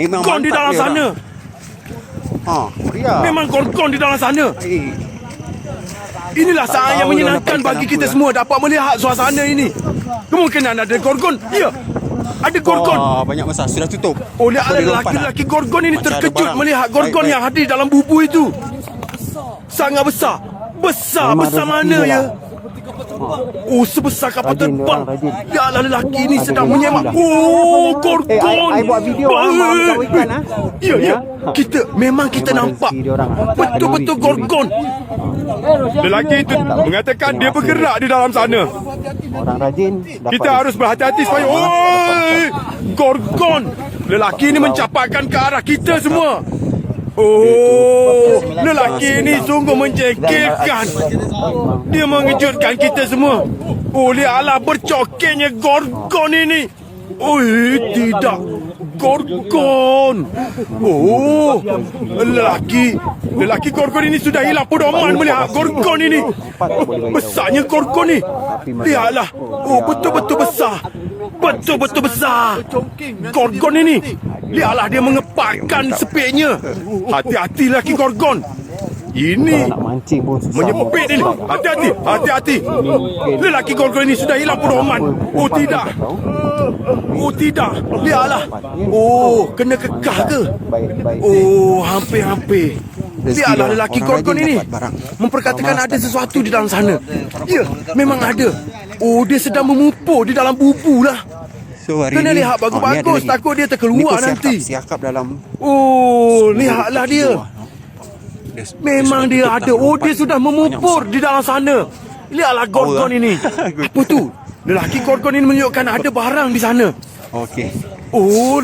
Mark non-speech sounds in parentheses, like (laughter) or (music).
Memang gorgon di dalam sana. Ha, ya. Memang gorgon di dalam sana. Eh, Inilah Tak saat yang tahu menyenangkan bagi kita apa, semua dapat melihat suasana ini. Kemungkinan ada gorgon. Ya. Ada gorgon. Wah, banyak masa sudah tutup. Oleh ada lelaki-lelaki tak? gorgon ini Macam terkejut melihat gorgon Baik, yang hadir dalam bubu itu. Sangat besar. Besar, Memang besar mana ya? Lah. Oh, sebesar kapal Rajin terbang. Ya Allah, lelaki ini Ada sedang menyemak. lah. Oh, gorgon. Eh, I- I buat video, ah, kau ikan, ah. Ya, ya. Kita, memang kita Memang nampak. ah. Betul-betul gorgon. Lelaki itu mengatakan dia bergerak di dalam sana. Orang rajin Kita harus berhati-hati supaya Oi! Gorgon Lelaki ini mencapakkan ke arah kita semua Oh Lelaki ini sungguh menjengkelkan Dia mengejutkan kita semua. Oh lihatlah bercokeknya Gorgon ini? Oh tidak. Gorgon. Oh Lelaki. Lelaki Gorgon ini sudah hilang. Pedoman melihat Gorgon ini. Besarnya Gorgon ni. Lihatlah Oh betul-betul besar. Betul-betul besar. Gorgon ini. Lihatlah dia mengepakkan sepiknya Hati-hati lelaki Gorgon Ini nak mancing pun susah. Menyepit ini Hati-hati Hati-hati. Lelaki gorgon ini sudah hilang pedoman Oh tidak. Oh tidak. Lihatlah. Oh Kena kekah ke. Oh hampir-hampir. Lihatlah lah. lelaki ini dapat barang. Memperkatakan ada sesuatu di dalam sana. Ya Memang ada. Oh dia sedang memupur di dalam bubu lah. So hari Kena ni- lihat Oh, ni bagus-bagus, lagi. takut dia Ni terkeluar kau siakap- nanti. Siakap dalam Oh Lihatlah dia. Dia- dia Memang dia tutup, ada. Oh dia sudah memupur di dalam sana. Lihatlah gorgon ini. (laughs) Apa tu? Lelaki gorgon ini menunjukkan ada barang di sana. Okey. Oh